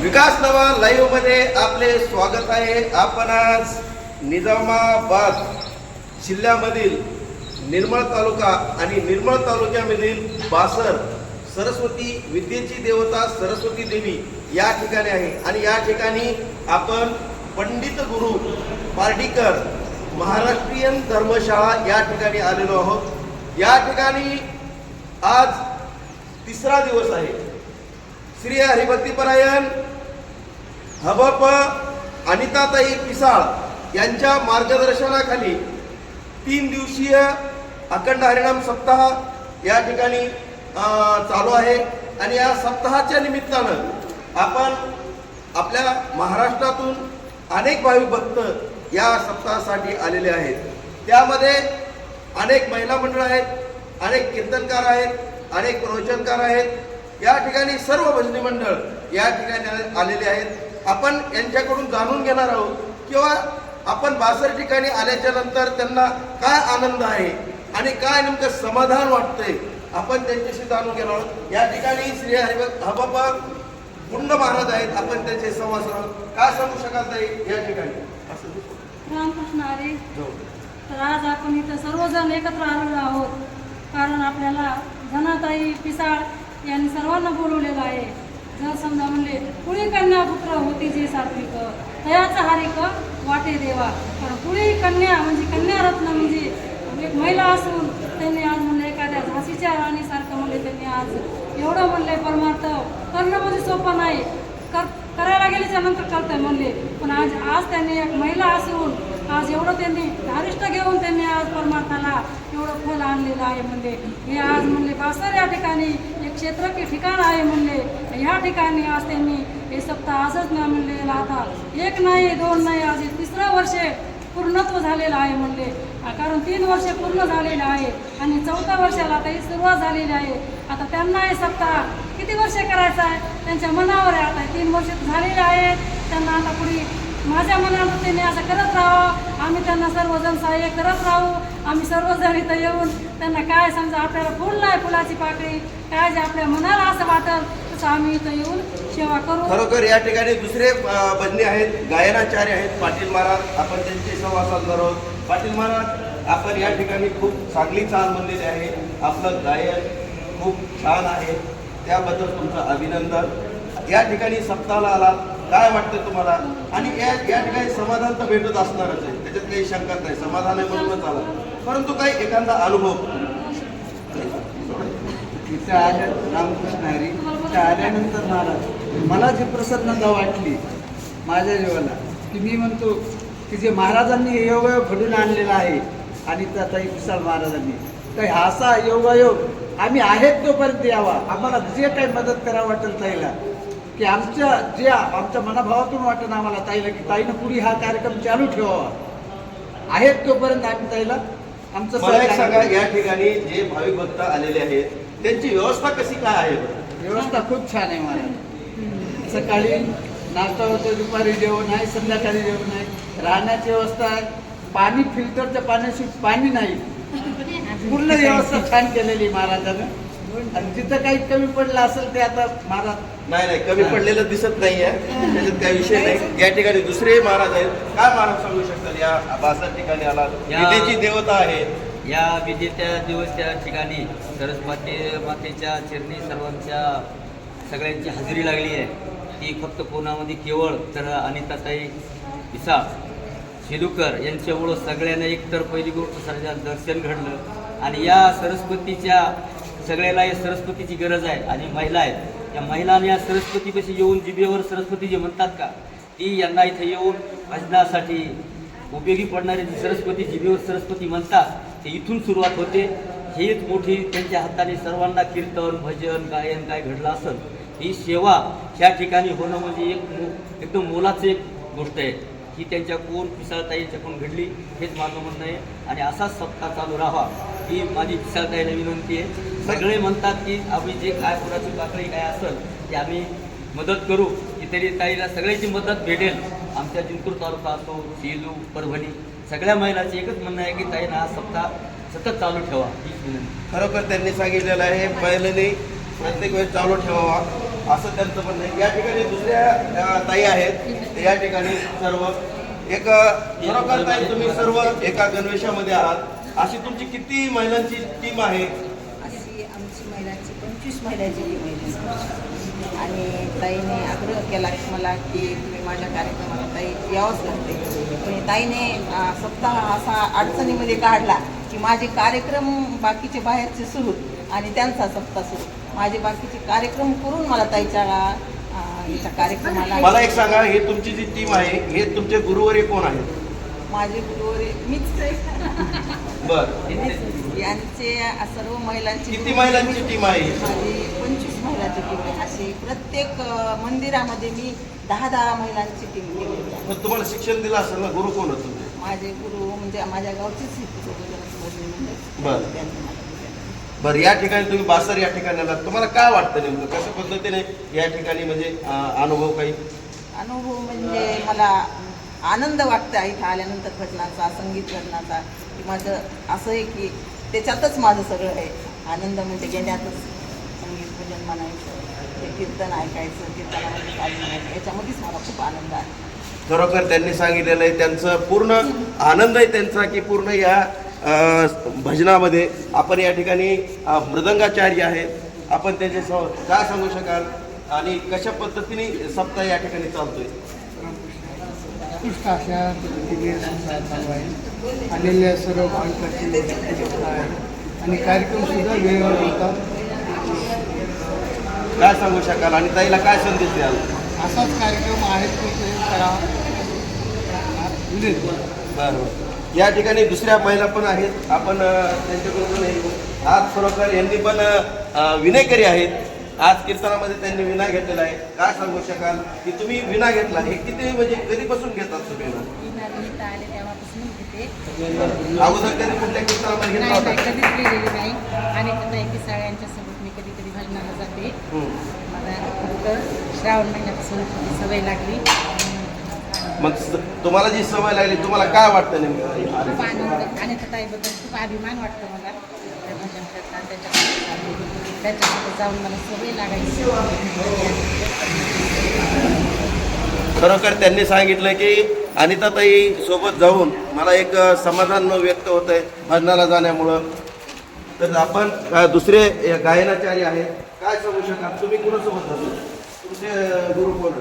विकास नवा लाईव्हमध्ये आपले स्वागत आहे. आपण आज निजामाबाद जिल्ह्यामधील निर्मळ तालुका आणि निर्मळ तालुक्यामधील बासर सरस्वती विद्येची देवता सरस्वती देवी या ठिकाणी आहे. आणि या ठिकाणी आपण पंडित गुरु पार्डीकर महाराष्ट्रीयन धर्मशाळा या ठिकाणी आलेलो आहोत. या ठिकाणी आज तिसरा दिवस आहे. श्री हरिभक्तीपरायण हबप अनिताताई पिसाळ यांच्या मार्गदर्शनाखाली तीन दिवसीय अखंड हरिणाम सप्ताह या ठिकाणी चालू आहे. आणि या सप्ताहाच्या निमित्तानं आपण आपल्या महाराष्ट्रातून अनेक भावी भक्त या सप्ताहासाठी आलेले आहेत. त्यामध्ये अनेक महिला मंडळ आहेत अनेक कीर्तनकार आहेत अनेक प्रवचनकार आहेत या ठिकाणी सर्व भजनी मंडळ या ठिकाणी आले- आलेले आहेत आपण यांच्याकडून जाणून घेणार आहोत किंवा आपण बासर ठिकाणी आल्याच्यानंतर त्यांना काय आनंद आहे आणि काय नेमकं समाधान वाटतंय आपण त्यांच्याशी जाणून घेणार आहोत या ठिकाणी श्री हरिभक्त हबाबा गुंड महाराज आहेत आपण त्यांचे संवाद. काय सांगू शकाल ताई या ठिकाणी. रामकृष्ण हो. तर आज आपण इथं सर्वजण एकत्र आलेलो आहोत कारण आपल्याला धनाताई पिसाळ यांनी सर्वांना बोलवलेलं आहे. जर समजा म्हणले कुळी कन्या पुत्र होती जे सात्विक तयाचा हारिक वाटे देवा. कारण कुळी कन्या म्हणजे कन्यारत्न म्हणजे एक महिला असून त्यांनी आज म्हणले एखाद्या झाशीच्या राणीसारखं म्हणले त्यांनी आज एवढं म्हणले परमार्थ करणं म्हणजे सोपं नाही. कर करायला गेल्याच्यानंतर करतंय म्हणले. पण आज आज त्यांनी एक महिला असून आज एवढं त्यांनी धारिष्ट घेऊन त्यांनी आज परमार्थाला एवढं फल आणलेलं आहे म्हणले. हे आज म्हणले बासर या ठिकाणी क्षेत्र के ठिकाण आहे म्हणले ह्या ठिकाणी आज त्यांनी हे सप्ताह असंच ना म्हणले आता एक नाही दोन नाही आज तिसरं वर्षे पूर्णत्व झालेलं आहे म्हणले कारण तीन वर्ष पूर्ण झालेलं आहे आणि चौथ्या वर्षाला आता ही सुरुवात झालेली आहे. आता त्यांना हे सप्ताह किती वर्ष करायचं आहे? त्यांच्या मनावर आहे आता तीन वर्ष झालेले आहे. त्यांना आता पुढे माझ्या मनानं त्यांनी असं करत राहावं. आम्ही त्यांना सर्वजण सहाय्य करत राहू. आम्ही सर्वजण इथं येऊन त्यांना काय समजा आपल्याला फुल आहे फुलाची पाकळी काय जे आपल्या मनाला असं वाटल तसं आम्ही इथं येऊन सेवा करू. खरोखर या ठिकाणी दुसरे अं, भजनी आहेत गायनाचार्य आहेत पाटील महाराज आपण त्यांचे संवाद साधणार आहोत पाटील महाराज आपण या ठिकाणी खूप चांगली चाल बनलेली आहे. आपलं गायन खूप छान आहे. त्याबद्दल तुमचं अभिनंदन. या ठिकाणी सप्ताहाला आला. काय वाटतं तुम्हाला? आणि या या ठिकाणी समाधान तर भेटत असणारच आहे. त्याच्यात काही शंका नाही. समाधान आहे म्हणूनच आला. परंतु काही एखादा अनुभव. इथे आल्या रामकृष्ण हरी. इथे आल्यानंतर महाराज मला जी प्रसन्नता वाटली माझ्या जीवाला की मी म्हणतो की जे महाराजांनी हे योगायोग घडून आणलेला आहे आणि ताई विशाल महाराजांनी. तर हा असा योगायोग आम्ही आहेत तोपर्यंत यावा. आम्हाला जे काही मदत करावं वाटेल ताईला की आमच्या जे आमच्या मनाभावातून वाटेल आम्हाला ताईला की ताईनं पुढे हा कार्यक्रम चालू ठेवावा. आहेत तोपर्यंत आम्ही ताईला आमचं मला एक सांगा. या ठिकाणी जे भाविक भक्त आलेले आहेत त्यांची व्यवस्था कशी काय आहे? व्यवस्था खूप छान आहे महाराज सकाळी नाश्ता होतो दुपारी जेवण आहे संध्याकाळी जेवण आहे राहण्याची व्यवस्था आहे पाणी फिल्टरच्या पाण्याशी पाणी नाही पूर्ण व्यवस्था छान केलेली महाराजानं आणि जिथं काही कमी पडलं असेल ते आता महाराज नाही नाही कमी पडलेलं दिसत नाहीये. त्याच्यात काही विषय नाही. या ठिकाणी दुसरे महाराज आहेत. काय महाराज सांगू शकतात या बासर ठिकाणी आला. या- विद्येची देवता आहे. या विजेत्या दिवस त्या ठिकाणी सरस्वती मातेच्या चरणी सर्वांच्या सगळ्यांची हजेरी लागली आहे. ती फक्त कोणामध्ये केवळ तर अनिताताई विसा शेलुकर यांच्यामुळं सगळ्यांना एकतर पहिली गोष्ट सर्जा दर्शन घडलं. आणि या सरस्वतीच्या सगळ्याला या सरस्वतीची गरज आहे आणि महिला आहेत. या महिलांनी या सरस्वतीपाशी येऊन जिभेवर सरस्वती जे म्हणतात का ती यांना इथे येऊन भजनासाठी उपयोगी पडणारे जी सरस्वती जिभेवर सरस्वती म्हणतात ते इथून सुरुवात होते. हीच मोठी त्यांच्या हाताने सर्वांना कीर्तन भजन गायन काय घडलं असेल ही सेवा ह्या ठिकाणी होणं म्हणजे एक एकदम मोलाचं एक गोष्ट आहे. ही त्यांच्या कोण पिसाळताईच्याकडून घडली हेच माझं म्हणणं आहे. आणि असाच सप्ताह चालू राहावा ही माझी पिसाळताईला विनंती आहे. सगळे म्हणतात की आम्ही जे काय पुराची पातळी काय असेल ते आम्ही मदत करू. की ताईला सगळ्याची मदत भेटेल. आमच्या जिंतूर तालुका असो सेलू परभणी सगळ्या महिलांचे एकच म्हणणं आहे की ताईनं हा सप्ताह सतत चालू ठेवा. हीच विनंती. खरोखर त्यांनी सांगितलेलं आहे महिलेने प्रत्येक वेळेस चालू ठेवावा. असं त्यांचं म्हणणं आहे. या ठिकाणी दुसऱ्या ताई आहेत. या ठिकाणी सर्व एक खरोखर ताई तुम्ही सर्व एका गणवेशामध्ये आहात. अशी तुमची किती महिलांची टीम आहे? अशी आमची महिलांची पंचवीस महिलांची टीम आहे. आणि ताईने आग्रह केला की मला की तुम्ही माझ्या कार्यक्रमाला ताई यावंच लागते. पण ताईने सप्ताह असा अडचणीमध्ये काढला की माझे कार्यक्रम बाकीचे बाहेरचे सुरू आणि त्यांचा सप्ताह सुरू. माझे बाकीचे कार्यक्रम करून मला ताईच्या अं, याच्या कार्यक्रमाला मला एक सांगा हे तुमची जी टीम आहे हे तुमचे गुरुवारी कोण आहेत? माझे गुरुवारी मीच. बर. यांचे सर्व महिलांची किती महिलांची टीम आहे? माझी पंचवीस महिलांची टीम आहे. अशी प्रत्येक मंदिरामध्ये मी दहा दहा महिलांची टीम आहे मग तुम्हाला शिक्षण दिलं असेल ना? गुरु कोण होते? माझे गुरु म्हणजे माझ्या गावचेच बरं. बरं या ठिकाणी तुम्ही बासर या ठिकाणी आलात. तुम्हाला काय वाटतं नेमकं? कशा पद्धतीने या ठिकाणी म्हणजे अनुभव काही? अनुभव म्हणजे मला आनंद वाटतं इथं आल्यानंतर भजनाचा संगीत भजनाचा की माझं असं आहे की त्याच्यातच माझं सगळं आहे. आनंद म्हणजे घेण्यातच संगीत भजन म्हणायचं ते कीर्तन ऐकायचं कीर्तनामध्ये काय म्हणायचं याच्यामध्येच मला खूप आनंद आहे. खरोखर त्यांनी सांगितलेलं आहे त्यांचं पूर्ण आनंद आहे त्यांचा की पूर्ण या भजनामध्ये आपण या ठिकाणी मृदंगाचार्य आहेत. आपण त्याचे स- काय सांगू शकाल? आणि कशा पद्धतीने सप्ताह या ठिकाणी चालतोय? उत्कृष्ट अशा पद्धतीने संसार चालू आहे. आलेल्या सर्व भाविकांची व्यवस्था आहे. आणि कार्यक्रम सुद्धा वेळेवर होतात. काय सांगू शकाल? आणि ताईला काय संदेश द्याल असाच कार्यक्रम आहेत तो ते करा. विनंती बरं. या ठिकाणी दुसऱ्या महिला पण आहेत. आपण त्यांच्याकडून. आज खरोखर यांनी पण विनयकरी आहेत. आज कीर्तनामध्ये त्यांनी विना घेतलेला आहे. काय सांगू शकाल? की तुम्ही विना घेतला. हे किती म्हणजे कधीपासून घेतात तुम्ही अगोदर कधी कुठल्या कीर्तनामध्ये घेतला होता? कधीच गेलेली नाही. आणि नाही की सगळ्यांच्या सोबत मी कधी कधी भजनाला जाते. मला फक्त श्रावण महिन्यापासून सवय लागली. मग तुम्हाला जी सवय लागली तुम्हाला काय वाटतं नेमकं? खूप आनंद आणि ताईबद्दल खूप अभिमान वाटतो मला. भजन करतात त्याच्यासोबत त्याच्यासोबत जाऊन मला सवय लागायची. खरोखर त्यांनी सांगितलं की अनिताताई सोबत जाऊन मला एक समाधान व्यक्त होत आहे भजनाला जाण्यामुळं. तर आपण दुसरे अ, गायनाचार्य आहेत. काय सांगू शकाल? तुम्ही कुणासोबत जातो? तुमचे गुरु कोण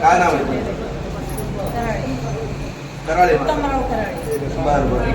काय नाव आहे कराळे. कराळे. उत्तमराव कराळे. बरं बरं.